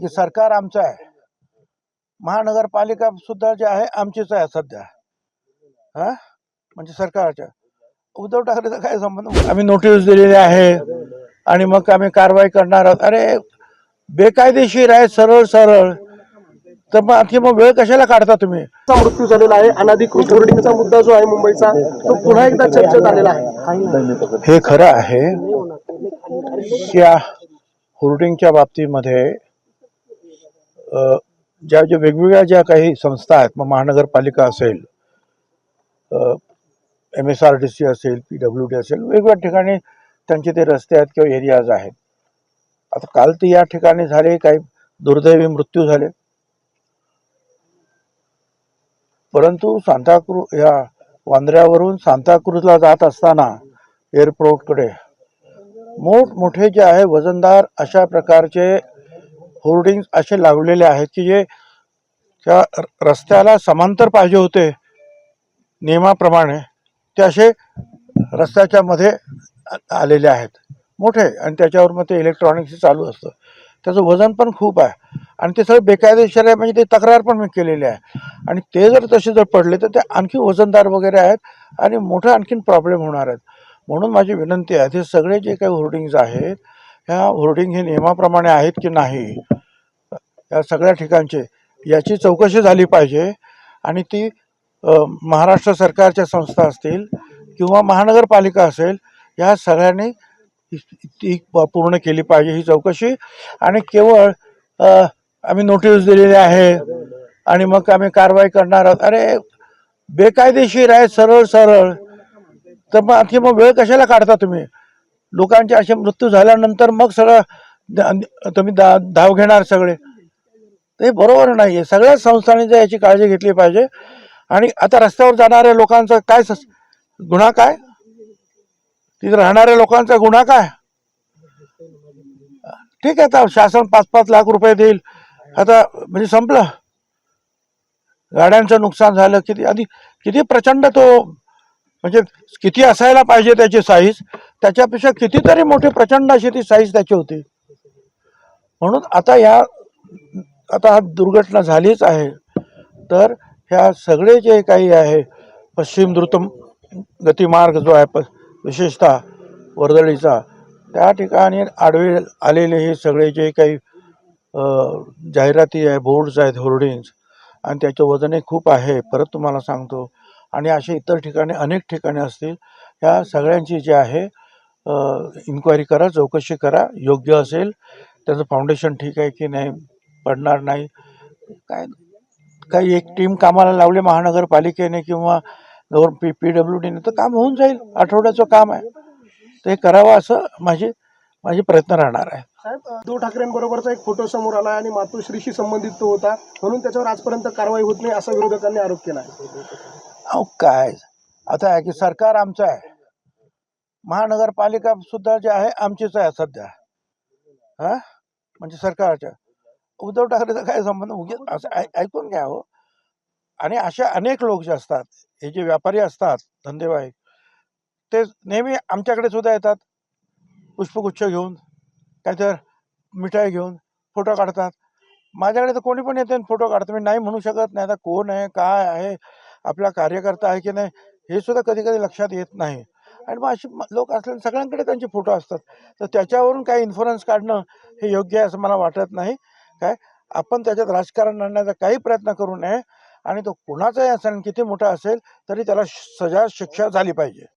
की सरकार आमचं आहे महानगरपालिका सुद्धा जे आहे आमचीच आहे सध्या. हा? म्हणजे सरकारच्या. उद्धव ठाकरेचा काय संबंध? आम्ही नोटीस दिलेली आहे आणि मग आम्ही कारवाई करणार आहोत. अरे बेकायदेशीर आहे सरळ सरळ. तर मग आणखी मग वेळ कशाला काढता तुम्ही? मृत्यू झालेला आहे अनधिकृत होर्डिंगचा मुद्दा जो आहे मुंबईचा तो पुन्हा एकदा चर्चेत आलेला आहे. हे खरं आहे की या होर्डिंगच्या बाबतीमध्ये ज्या ज्या वेगवेगळ्या ज्या काही संस्था आहेत मग महानगरपालिका असेल M S R T C असेल पी डब्ल्यू डी असेल वेगवेगळ्या ठिकाणी त्यांचे ते रस्ते आहेत किंवा एरियाज आहेत. आता काल ते या ठिकाणी झाले काही दुर्दैवी मृत्यू झाले. परंतु सांताक्रू या वांद्र्यावरून सांताक्रूजला जात असताना एअरपोर्टकडे मोठमोठे जे आहे वजनदार अशा प्रकारचे होर्डिंग असे लावलेले आहेत की जे त्या र- रस्त्याला समांतर पाहिजे होते नियमाप्रमाणे. ते असे रस्त्याच्या मध्ये आलेले आहेत. मोठे आणि त्याच्यावर मग ते इलेक्ट्रॉनिक्स चालू असतं. त्याचं वजन पण खूप आहे. आणि ते सगळं बेकायदेशीर आहे म्हणजे ते तक्रार पण मी केलेली आहे. आणि ते जर तसे जर पडले तर ते आणखी वजनदार वगैरे आहेत आणि मोठा आणखीन प्रॉब्लेम होणार आहेत. म्हणून माझी विनंती आहे हे सगळे जे काही होर्डिंग्ज आहेत ह्या होर्डिंग हे नियमाप्रमाणे आहेत की नाही या सगळ्या ठिकाणचे याची चौकशी झाली पाहिजे. आणि ती महाराष्ट्र सरकारच्या संस्था असतील किंवा महानगरपालिका असेल या सगळ्यांनी ती- प- पूर्ण केली पाहिजे ही चौकशी. आणि केवळ आम्ही नोटीस दिलेली आहे आणि मग आम्ही कारवाई करणार आहोत. अरे बेकायदेशीर आहे सरळ सरळ. तर मग आणखी मग वेळ कशाला काढता तुम्ही? लोकांचे असे मृत्यू झाल्यानंतर मग सगळं द- तुम्ही दा धाव घेणार सगळे. ते बरोबर नाही आहे सगळ्याच संस्थांनी जर याची काळजी घेतली पाहिजे. आणि आता रस्त्यावर जाणाऱ्या लोकांचा काय स गुन्हा काय? तिथे राहणाऱ्या लोकांचा गुन्हा काय? ठीक आहे आता शासन पाच पाच लाख रुपये देईल. आता म्हणजे संपलं. गाड्यांचं नुकसान झालं किती आधी किती प्रचंड तो म्हणजे किती असायला पाहिजे त्याची साईज त्याच्यापेक्षा कितीतरी मोठी प्रचंड अशी ती साईज त्याची होती. म्हणून आता या आता हा दुर्घटना झालीच आहे. तर ह्या सगळे जे काही आहे पश्चिम द्रुतम गतिमार्ग जो आहे प विशेषतः वर्दळीचा त्या ठिकाणी आडवे आलेले हे सगळे जे काही जाहिराती आहे बोर्ड्स आहेत होर्डिंग्स आणि त्याचे वजनही खूप आहे परत तुम्हाला सांगतो. आणि असे इतर ठिकाणी अनेक ठिकाणी असतील ह्या सगळ्यांची जी आहे इन्क्वायरी करा चौकशी करा योग्य असेल त्याचं फाउंडेशन ठीक आहे की नाही पडणार नाही. काय काही एक टीम कामाला लावले महानगरपालिकेने किंवा पी पी डब्ल्यू डीने तर काम होऊन जाईल. आठवड्याचं काम आहे. ते करावं असं माझी माझी प्रयत्न राहणार आहे. उद्धव ठाकरेंबरोबरचा एक फोटो समोर आला आणि मातोश्रीशी संबंधित तो होता. म्हणून त्याच्यावर आजपर्यंत कारवाई होत नाही असा विरोधकांनी आरोप केला अहो काय? आता आहे की सरकार आमचं आहे. महानगरपालिका सुद्धा जे आहे आमचीच आहे सध्या. हा? म्हणजे सरकारच्या उद्धव ठाकरेचा काय संबंध? उगीच असं ऐ- ऐकून घ्या हो. आणि अशा अनेक लोक जे असतात हे जे व्यापारी असतात धंदेवाईक ते नेहमी आमच्याकडे सुद्धा येतात. पुष्पगुच्छ घेऊन काय तर मिठाई घेऊन फोटो काढतात. माझ्याकडे तर कोणी पण येते फोटो काढतं. मी नाही म्हणू शकत नाही आता कोण आहे काय आहे आपला कार्यकर्ता आहे की नाही हे सुद्धा कधी कधी लक्षात येत नाही. आणि मग अशी लोक असल्या सगळ्यांकडे त्यांचे फोटो असतात. तर त्याच्यावरून काही इन्फ्लुअन्स काढणं हे योग्य आहे असं मला वाटत नाही. काय? आपण त्याच्यात राजकारण आणण्याचा काही प्रयत्न करू नये आणि तो कुणाचाही असेल किती मोठा असेल तरी त्याला सजा शिक्षा झाली पाहिजे.